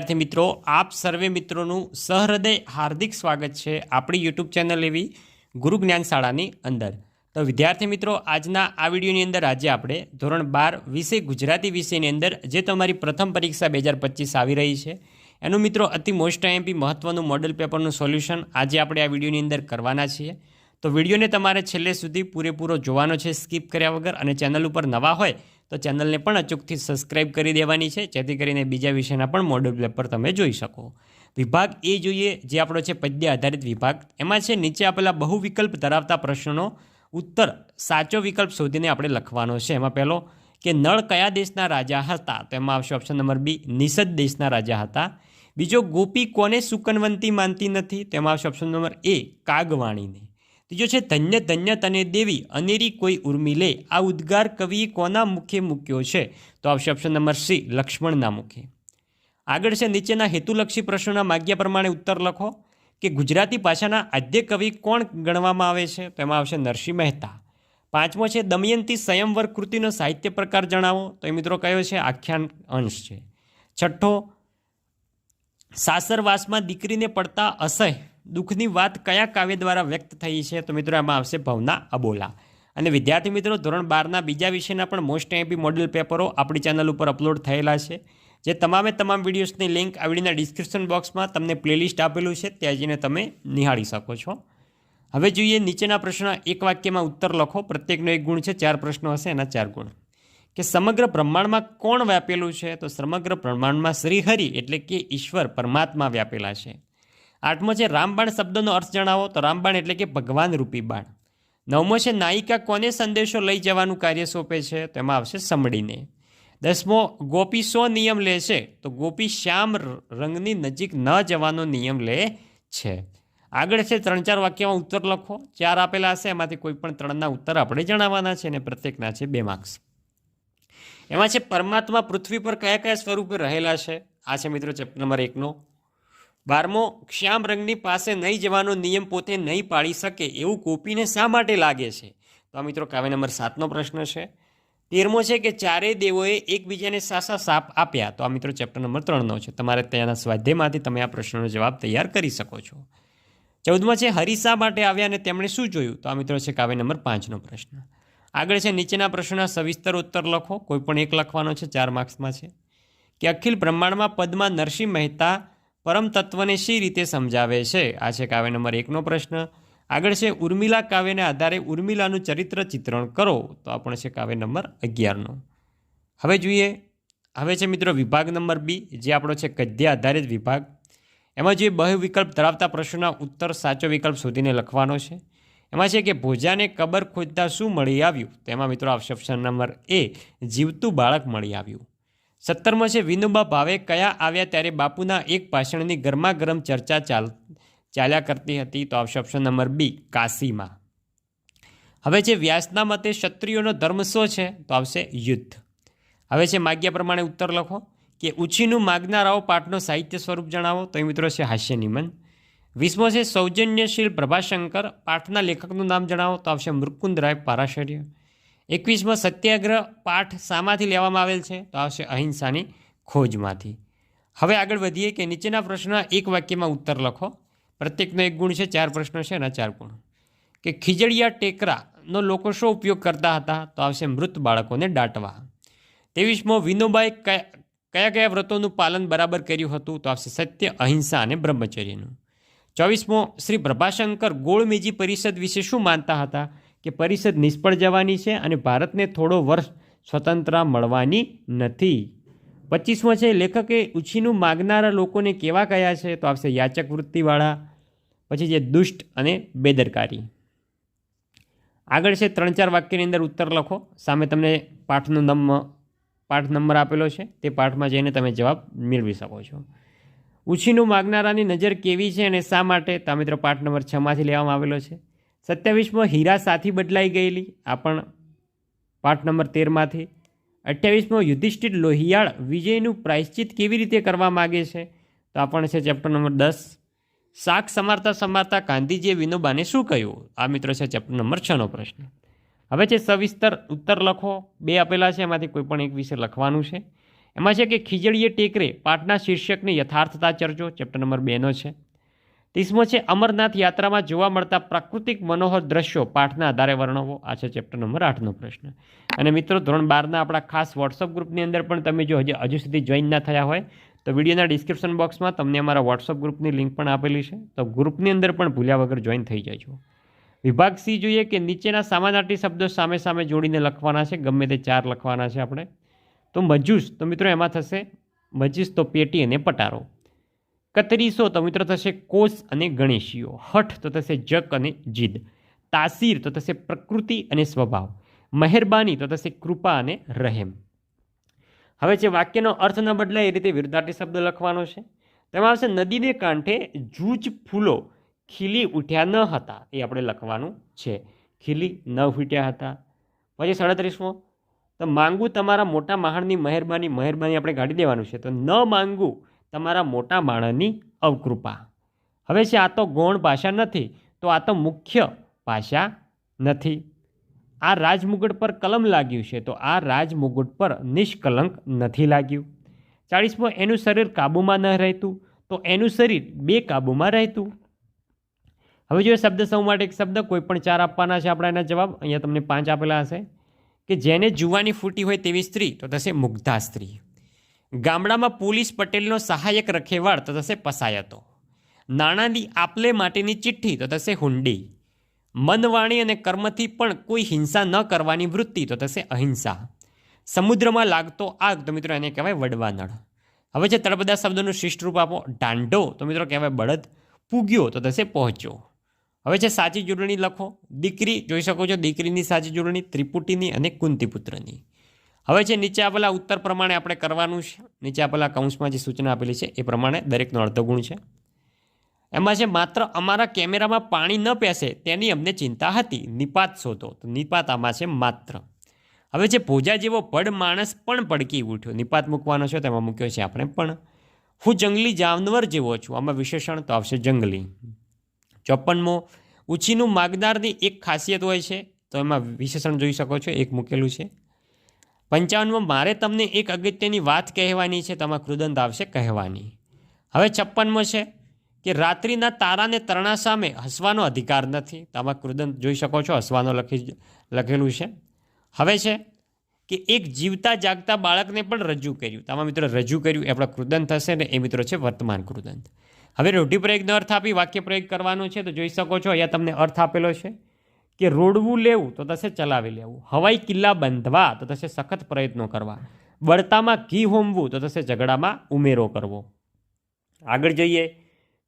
વિદ્યાર્થી મિત્રો, આપ સર્વે મિત્રોનું સહૃદય હાર્દિક સ્વાગત છે આપણી યુટ્યુબ ચેનલ એવી ગુરુ જ્ઞાન શાળાની અંદર. તો વિદ્યાર્થી મિત્રો, આજના આ વિડીયોની અંદર આજે આપણે ધોરણ બાર વિષય ગુજરાતી વિષયની અંદર, જે તમારી પ્રથમ પરીક્ષા બે હજાર પચીસ આવી રહી છે, એનું મિત્રો અતિ મોસ્ટ એમપી મહત્ત્વનું મોડલ પેપરનું સોલ્યુશન આજે આપણે આ વિડીયોની અંદર કરવાના છીએ. તો વિડીયોને તમારે છેલ્લે સુધી પૂરેપૂરો જોવાનો છે સ્કીપ કર્યા વગર અને ચેનલ ઉપર નવા હોય તો ચેનલને પણ અચૂકથી સબસ્ક્રાઇબ કરી દેવાની છે. જેથી કરીને બીજા વિષયના પણ મોડલ પેપર તમે જોઈ શકો. વિભાગ એ જોઈએ, જે આપણો છે પદ્ય આધારિત વિભાગ. એમાં છે, નીચે આપેલા બહુ વિકલ્પ ધરાવતા પ્રશ્નોનો ઉત્તર સાચો વિકલ્પ શોધીને આપણે લખવાનો છે. એમાં પહેલો કે નળ કયા દેશના રાજા હતા? તો એમાં આવશે ઓપ્શન નંબર બી, નિષદ દેશના રાજા હતા. બીજો, ગોપી કોને સુકનવંતી માનતી નથી? તેમાં આવશે ઓપ્શન નંબર એ, કાગવાણીને. ત્રીજો છે, ધન્ય ધન્ય તને દેવી, અનેરી કોઈ ઉર્મી લે. આ ઉદ્ગાર કવિએ કોના મુખે મૂક્યો છે? તો આવશે ઓપ્શન નંબર સી, લક્ષ્મણના મુખે. આગળ છે, નીચેના હેતુલક્ષી પ્રશ્નોના માગ્યા પ્રમાણે ઉત્તર લખો કે ગુજરાતી ભાષાના આદ્ય કવિ કોણ ગણવામાં આવે છે? તો એમાં આવશે નરસિંહ મહેતા. પાંચમો છે, દમયંતી સ્વયંવર કૃતિનો સાહિત્ય પ્રકાર જણાવો. તો એ મિત્રો કયો છે? આખ્યાન અંશ છે. છઠ્ઠો, સાસરવાસમાં દીકરીને પડતા અસહ્ય દુઃખની વાત કયા કાવ્ય દ્વારા વ્યક્ત થઈ છે તો મિત્રો એમાં આવશે ભવના અબોલા. અને વિદ્યાર્થી મિત્રો, ધોરણ બારના બીજા વિષયના પણ મોસ્ટ એમ્પી મોડેલ પેપરો આપણી ચેનલ ઉપર અપલોડ થયેલા છે. જે તમામે તમામ વિડીયોઝની લિંક આવડીના ડિસ્ક્રિપ્શન બોક્સમાં તમને પ્લેલિસ્ટ આપેલું છે, ત્યાં જઈને તમે નિહાળી શકો છો. હવે જોઈએ નીચેના પ્રશ્ન, એક વાક્યમાં ઉત્તર લખો. પ્રત્યેકનો એક ગુણ છે, ચાર પ્રશ્નો હશે, એના ચાર ગુણ. કે સમગ્ર બ્રહ્માંડમાં કોણ વ્યાપેલું છે? તો સમગ્ર બ્રહ્માંડમાં શ્રીહરિ એટલે કે ઈશ્વર પરમાત્મા વ્યાપેલા છે. આઠમો છે રામબાણ શબ્દનો અર્થ જણાવો. તો રામબાણ એટલે કે ભગવાન રૂપી બાણ. નવમો છે નાયિકા કોને સંદેશો લઈ જવાનું કાર્ય સોંપે છે? તેમાં આવશે સમડીને. દસમો, ગોપી સો નિયમ લે છે? તો ગોપી શ્યામ રંગની નજીક ન જવાનો નિયમ લે છે. આગળ છે ત્રણ ચાર વાક્યમાં ઉત્તર લખો. ચાર આપેલા હશે, એમાંથી કોઈ પણ ત્રણના ઉત્તર આપણે જણાવવાના છે અને પ્રત્યેકના છે બે માર્ક્સ. એમાં છે પરમાત્મા પૃથ્વી પર કયા કયા સ્વરૂપે રહેલા છે? આ છે મિત્રો ચેપ્ટર નંબર એકનો. બારમો, શ્યામ રંગની પાસે નહીં જવાનો નિયમ પોતે નહીં પાળી શકે એવું કોપીને શા માટે લાગે છે? તો આ મિત્રો કાવ્ય નંબર સાતનો પ્રશ્ન છે. તેરમો છે કે ચારેય દેવોએ એકબીજાને સાસા સાપ આપ્યા. તો આ મિત્રો ચેપ્ટર નંબર ત્રણનો છે. તમારે ત્યાંના સ્વાધ્યાયમાંથી તમે આ પ્રશ્નનો જવાબ તૈયાર કરી શકો છો. ચૌદમો છે, હરી શા માટે આવ્યા અને તેમણે શું જોયું? તો આ મિત્રો છે કાવ્ય નંબર પાંચનો પ્રશ્ન. આગળ છે, નીચેના પ્રશ્નના સવિસ્તર ઉત્તર લખો. કોઈ પણ એક લખવાનો છે, ચાર માર્ક્સમાં છે. કે અખિલ બ્રહ્માંડમાં પદમાં નરસિંહ મહેતા પરમ તત્વને શી રીતે સમજાવે છે? આ છે કાવ્ય નંબર એકનો પ્રશ્ન. આગળ છે, ઉર્મિલા કાવ્યને આધારે ઉર્મિલાનું ચરિત્ર ચિત્રણ કરો. તો આપણે છે કાવ્ય નંબર અગિયારનો. હવે જોઈએ. હવે છે મિત્રો વિભાગ નંબર બી, જે આપણો છે ગદ્ય આધારિત વિભાગ. એમાં જે બહુ વિકલ્પ ધરાવતા પ્રશ્નોના ઉત્તર સાચો વિકલ્પ શોધીને લખવાનો છે. એમાં છે કે ભોજાને કબર ખોદતા શું મળી આવ્યું? તેમાં મિત્રો આવશે ઓપ્શન નંબર એ, જીવતું બાળક મળી આવ્યું. સત્તરમો છે, વિનોબા ભાવે કયા આવ્યા ત્યારે બાપુના એક ભાષણની ગરમા ગરમ ચર્ચા ચાલ, ચાલ્યા કરતી હતી? તો આવશે ઓપ્શન નંબર બી, કાશીમાં. હવે છે, વ્યાસના મતે ક્ષત્રિયોનો ધર્મ શું છે? તો આવશે યુદ્ધ. હવે છે, માગ્યા પ્રમાણે ઉત્તર લખો. કે ઉછીનું માગનારાઓ પાઠનો સાહિત્ય સ્વરૂપ જણાવો. તો એ મિત્રો છે, હાસ્ય નિમન વીસમો છે, સૌજન્યશીલ પ્રભાશંકર પાઠના લેખકનું નામ જણાવો. તો આવશે મૃકુંદરાય પારાશર્ય. એકવીસમાં સત્યાગ્રહ પાઠ શામાંથી લેવામાં આવેલ છે? તો આવશે અહિંસાની ખોજમાંથી. હવે આગળ વધીએ કે નીચેના પ્રશ્નના એક વાક્યમાં ઉત્તર લખો. પ્રત્યેકનો એક ગુણ છે, ચાર પ્રશ્નો છે અને ચાર ગુણ. કે ખીજડીયા ટેકરાનો લોકો શો ઉપયોગ કરતા હતા? તો આવશે મૃત બાળકોને દાટવા. ત્રેવીસમો, વિનોબાએ કયા કયા વ્રતોનું પાલન બરાબર કર્યું હતું? તો આવશે સત્ય, અહિંસા અને બ્રહ્મચર્યનું. ચોવીસમો, શ્રી પ્રભાશંકર ગોળમેજી પરિષદ વિશે શું માનતા હતા? કે પરિષદ નિષ્ફળ જવાની છે અને ભારતને થોડો વર્ષ સ્વતંત્ર મળવાની નથી. પચીસમો છે, લેખકે ઉછીનું માગનારા લોકોને કેવા કયા છે તો આવશે યાચક વૃત્તિવાળા, પછી જે દુષ્ટ અને બેદરકારી. આગળ છે, ત્રણ ચાર વાક્યની અંદર ઉત્તર લખો. સામે તમને પાઠનો નમ, પાઠ નંબર આપેલો છે, તે પાઠમાં જઈને તમે જવાબ મેળવી શકો છો. ઉછીનું માગનારાની નજર કેવી છે અને શા માટે? તો મિત્રો પાઠ નંબર છમાંથી લેવામાં આવેલો છે. સત્યાવીસમાં હીરા સાથી બદલાઈ ગયેલી, આ પણ પાઠ નંબર તેરમાંથી. અઠ્યાવીસમાં યુધિષ્ઠિર લોહિયાળ વિજયનું પ્રાયશ્ચિત કેવી રીતે કરવા માગે છે? તો આ પણ છે ચેપ્ટર નંબર દસ. શાક સમારતા સમારતા ગાંધીજીએ વિનોબાને શું કહ્યું? આ મિત્રો છે ચેપ્ટર નંબર છનો પ્રશ્ન. હવે છે સવિસ્તર ઉત્તર લખો. બે આપેલા છે, એમાંથી કોઈ પણ એક વિશે લખવાનું છે. એમાં છે કે ખીજડીએ ટેકરે પાઠના શીર્ષકની યથાર્થતા ચર્ચો, ચેપ્ટર નંબર બેનો છે. ત્રીસમો છે, અમરનાથ યાત્રામાં જોવા મળતા પ્રાકૃતિક મનોહર દ્રશ્યો પાઠના આધારે વર્ણવો. આ છે ચેપ્ટર નંબર આઠનો પ્રશ્ન. અને મિત્રો, ધોરણ બારના આપણા ખાસ વોટ્સઅપ ગ્રુપની અંદર પણ તમે જો હજી હજુ સુધી જોઈન ના થયા હોય, તો વિડીયોના ડિસ્ક્રિપ્શન બોક્સમાં તમને અમારા વોટ્સઅપ ગ્રુપની લિંક પણ આપેલી છે. તો ગ્રુપની અંદર પણ ભૂલ્યા વગર જોઈન થઈ જજો. વિભાગ સી જોઈએ કે નીચેના સમાનાર્થી શબ્દો સામે સામે જોડીને લખવાના છે. ગમે તે ચાર લખવાના છે આપણે. તો મજૂસ, તો મિત્રો એમાં થશે, મજીસ તો પેટી અને પટારો. કતરીસો તો મિત્રો થશે કોષ અને ગણેશીઓ. હઠ તો થશે જક અને જીદ. તાસીર તો થશે પ્રકૃતિ અને સ્વભાવ. મહેરબાની તો થશે કૃપા અને રહેમ. હવે જે વાક્યનો અર્થ ન બદલાય એ રીતે વિરુદ્ધાર્થી શબ્દ લખવાનો છે. તેમાં આવશે નદીને કાંઠે જૂજ ફૂલો ખીલી ઉઠ્યા ન હતા. એ આપણે લખવાનું છે. ખીલી ન ફૂટ્યા હતા. પછી સાડત્રીસમો. તો માંગુ તમારા મોટા મહાણની મહેરબાની મહેરબાની આપણે કાઢી દેવાનું છે. તો ન માંગુ તમારા મોટા માણસની અવકૃપા. હવે છે, આ તો ગૌણ ભાષા નથી, તો આ તો મુખ્ય ભાષા નથી. આ રાજમુગટ પર કલમ લાગ્યું છે, તો આ રાજમુગટ પર નિષ્કલંક નથી લાગ્યું. ચાળીસમો, એનું શરીર કાબૂમાં ન રહેતું, તો એનું શરીર બે કાબૂમાં રહેતું. હવે જો શબ્દ સમૂહ માટે એક શબ્દ, કોઈ પણ ચાર આપવાના છે આપણા એના જવાબ, અહીંયા તમને પાંચ આપેલા હશે. કે જેને જુવાની ફૂટી હોય તેવી સ્ત્રી, તો થશે મુગ્ધા સ્ત્રી. ગામડામાં પોલીસ પટેલનો સહાયક રખેવાળ તો થશે પસાયતો. નાણાંની આપલે માટેની ચિઠ્ઠી તો થશે હુંડી. મનવાણી અને કર્મથી પણ કોઈ હિંસા ન કરવાની વૃત્તિ તો થશે અહિંસા. સમુદ્રમાં લાગતો આગ તો મિત્રો એને કહેવાય વડવાનળ. હવે જે તળપદા શબ્દોનું શિષ્ટ રૂપ આપો, ઢાંઢો, તો મિત્રો કહેવાય બળદ. પૂગ્યો તો થશે પહોંચ્યો. હવે છે સાચી જોડણી લખો, દીકરી, જોઈ શકો છો દીકરીની સાચી જોડણી ત્રિપુટીની અને કુંતીપુત્રની. હવે છે નીચે આપેલા ઉત્તર પ્રમાણે આપણે કરવાનું છે, નીચે આપેલા કૌંસમાં જે સૂચના આપેલી છે, એ પ્રમાણે દરેકનો અર્ધગુણ છે. એમાં છે માત્ર અમારા કેમેરામાં પાણી ન પેસે તેની અમને ચિંતા હતી, નિપાત શોધો. તો નિપાત આમાં છે માત્ર. હવે જે ભોજા જેવો પડ માણસ પણ પડકી ઉઠ્યો, નિપાત મૂકવાનો છે તેમાં મૂક્યો છે આપણે પણ. હું જંગલી જાનવર જેવો છું, આમાં વિશેષણ તો આવશે જંગલી. ચોપનમો ઉછીનું માગનારની એક ખાસિયત હોય છે, તો એમાં વિશેષણ જોઈ શકો છો, એક મૂકેલું છે. પંચાવનમાં મારે તમને એક અગત્યની વાત કહેવાની છે, તમારા કૃદંત આવશે કહેવાની. હવે છપ્પનમાં છે કે રાત્રિના તારાને તરણા સામે હસવાનો અધિકાર નથી. તમે કૃદંત જોઈ શકો છો, હસવાનો લખી લખેલું છે. હવે છે કે એક જીવતા જાગતા બાળકને પણ રજૂ કર્યું. તમારા મિત્રો રજૂ કર્યું, એ આપણા કૃદંત થશે ને એ મિત્રો છે વર્તમાન કૃદંત હવે રૂઢિપ્રયોગનો અર્થ આપી વાક્ય પ્રયોગ કરવાનો છે, તો જોઈ શકો છો, અહીંયા તમને અર્થ આપેલો છે. કે રોડવું લેવું, તો થશે ચલાવી લેવું. હવાઈ કિલ્લા બાંધવા, તો થશે સખત પ્રયત્નો કરવા. બળતામાં ઘી હોમવું, તો થશે ઝઘડામાં ઉમેરો કરવો. આગળ જઈએ.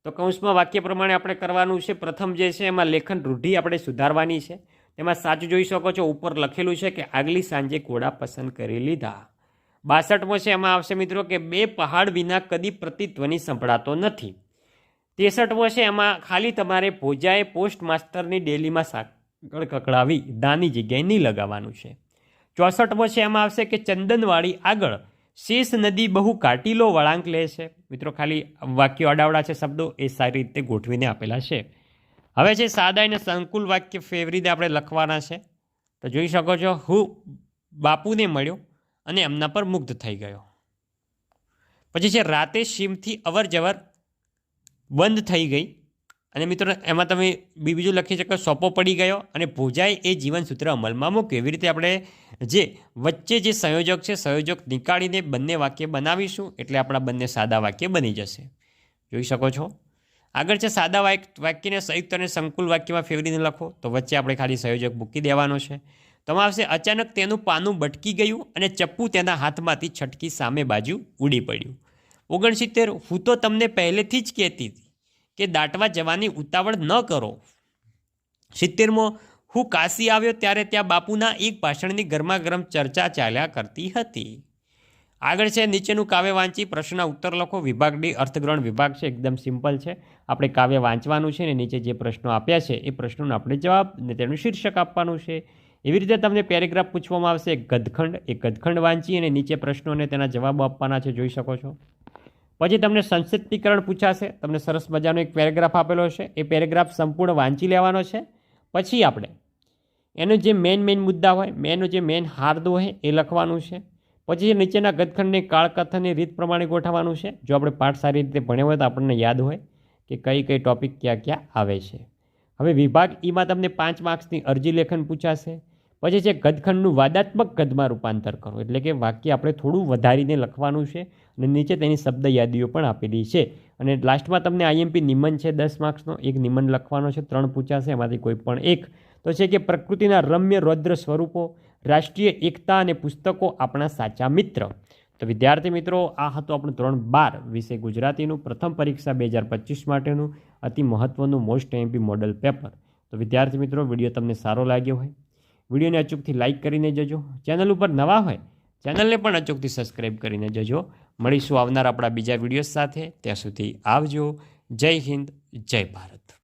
તો કૌંસમાં વાક્ય પ્રમાણે આપણે કરવાનું છે. પ્રથમ જે છે, એમાં લેખન રૂઢિ આપણે સુધારવાની છે. તેમાં સાચું જોઈ શકો છો, ઉપર લખેલું છે કે આગલી સાંજે ઘોડા પસંદ કરી લીધા. બાસઠમો છે, એમાં આવશે મિત્રો કે બે પહાડ વિના કદી પ્રતિધ્વનિ સંભળાતો નથી. ત્રેસઠમો છે, એમાં ખાલી તમારે ભોજાએ પોસ્ટ માસ્ટરની ડેલીમાં સાકળ કકડાવી દાની જગ્યાએ નહીં લગાવવાનું છે. ચોસઠમો છે એમાં આવશે કે ચંદનવાડી આગળ શેષ નદી બહુ કાટીલો વળાંક લે છે. મિત્રો, ખાલી વાક્યો અડાવડા છે શબ્દો, એ સારી રીતે ગોઠવીને આપેલા છે. હવે છે સાદા અને સંકુલ વાક્ય રીતે આપણે લખવાના છે. તો જોઈ શકો છો, હું બાપુને મળ્યો અને એમના પર મુગ્ધ થઈ ગયો. પછી છે રાતે શીમથી અવર જવર બંધ થઈ ગઈ. અને મિત્રો, એમાં તમે બીજું લખી શકો, સોંપો પડી ગયો અને ભોજાએ એ જીવનસૂત્ર અમલમાં મૂક્યું. એવી રીતે આપણે જે વચ્ચે જે સંયોજક છે, સંયોજક નીકાળીને બંને વાક્ય બનાવીશું, એટલે આપણા બંને સાદા વાક્ય બની જશે. જોઈ શકો છો? આગળ છે, સાદા વાક્યને સંયુક્ત અને સંકુલ વાક્યમાં ફેરવીને લખો. તો વચ્ચે આપણે ખાલી સંયોજક મૂકી દેવાનો છે. તમામ આવશે, અચાનક તેનું પાનું બટકી ગયું અને ચપ્પુ તેના હાથમાંથી છટકી સામે બાજુ ઉડી પડ્યું. ઓગણસિત્તેર, હું તો તમને પહેલેથી જ કહેતી હતી કે દાટવા જવાની ઉતાવળ ન કરો. સિત્તેરમો, હું કાશી આવ્યો ત્યારે ત્યાં બાપુના એક ભાષણની ગરમાગરમ ચર્ચા ચાલ્યા કરતી હતી. આગળ છે, નીચેનું કાવ્ય વાંચી પ્રશ્નના ઉત્તર લખો. વિભાગ ડી, અર્થગ્રહણ વિભાગ છે, એકદમ સિમ્પલ છે. આપણે કાવ્ય વાંચવાનું છે ને નીચે જે પ્રશ્નો આપ્યા છે, એ પ્રશ્નોનો આપણે જવાબ ને તેનું શીર્ષક આપવાનું છે. એવી રીતે તમને પેરેગ્રાફ પૂછવામાં આવશે ગદખંડ એ ગદખંડ વાંચી અને નીચે પ્રશ્નો અને તેના જવાબો આપવાના છે, જોઈ શકો છો. પછી તમને સંક્ષિપ્તીકરણ પૂછાશે. તમને સરસ મજાનો એક પેરેગ્રાફ આપેલો છે એ પેરેગ્રાફ સંપૂર્ણ વાંચી લેવાનો છે. પછી આપણે એનો જે મેઇન મેઇન મુદ્દા હોય મેનનો જે મેઇન હાર્દ હોય એ લખવાનું છે. પછી જે નીચેના ગદખંડને કાળકથનની રીત પ્રમાણે ગોઠવવાનું છે. જો આપણે પાઠ સારી રીતે ભણ્યો હોય તો આપણને યાદ હોય કે કઈ કઈ ટોપિક ક્યાં ક્યાં આવે છે. હવે વિભાગ ઈમાં તમને પાંચ માર્ક્સની અરજી લેખન પૂછાશે. પછી છે ગદખંડનું વાદાત્મક ગદમાં રૂપાંતર કરો. એટલે કે વાક્ય આપણે થોડું વધારીને લખવાનું છે અને નીચે તેની શબ્દ યાદીઓ પણ આપેલી છે. અને લાસ્ટમાં તમને આઈએમપી નિમન છે દસ માર્ક્સનો. એક નિમન લખવાનો છે, ત્રણ પૂછાશે એમાંથી કોઈ પણ એક. તો છે કે પ્રકૃતિના રમ્ય રૌદ્ર સ્વરૂપો, રાષ્ટ્રીય એકતા અને પુસ્તકો આપણા સાચા મિત્ર. તો વિદ્યાર્થી મિત્રો, આ હતું આપણું ધોરણ બાર વિષય ગુજરાતીનું. પ્રથમ પરીક્ષા બે હજાર પચીસ માટેનું અતિ મહત્ત્વનું મોસ્ટ એમપી મોડલ પેપર. તો વિદ્યાર્થી મિત્રો, વીડિયો તમને સારો લાગ્યો હોય વિડીયોને અચૂકથી લાઇક કરીને જજો. ચેનલ ઉપર નવા હોય, ચેનલને પણ અચૂકથી સબસ્ક્રાઈબ કરીને જજો. મળીશું આવનાર આપણા બીજા વીડિયો સાથે. ત્યાં સુધી આવજો. જય હિન્દ, જય ભારત.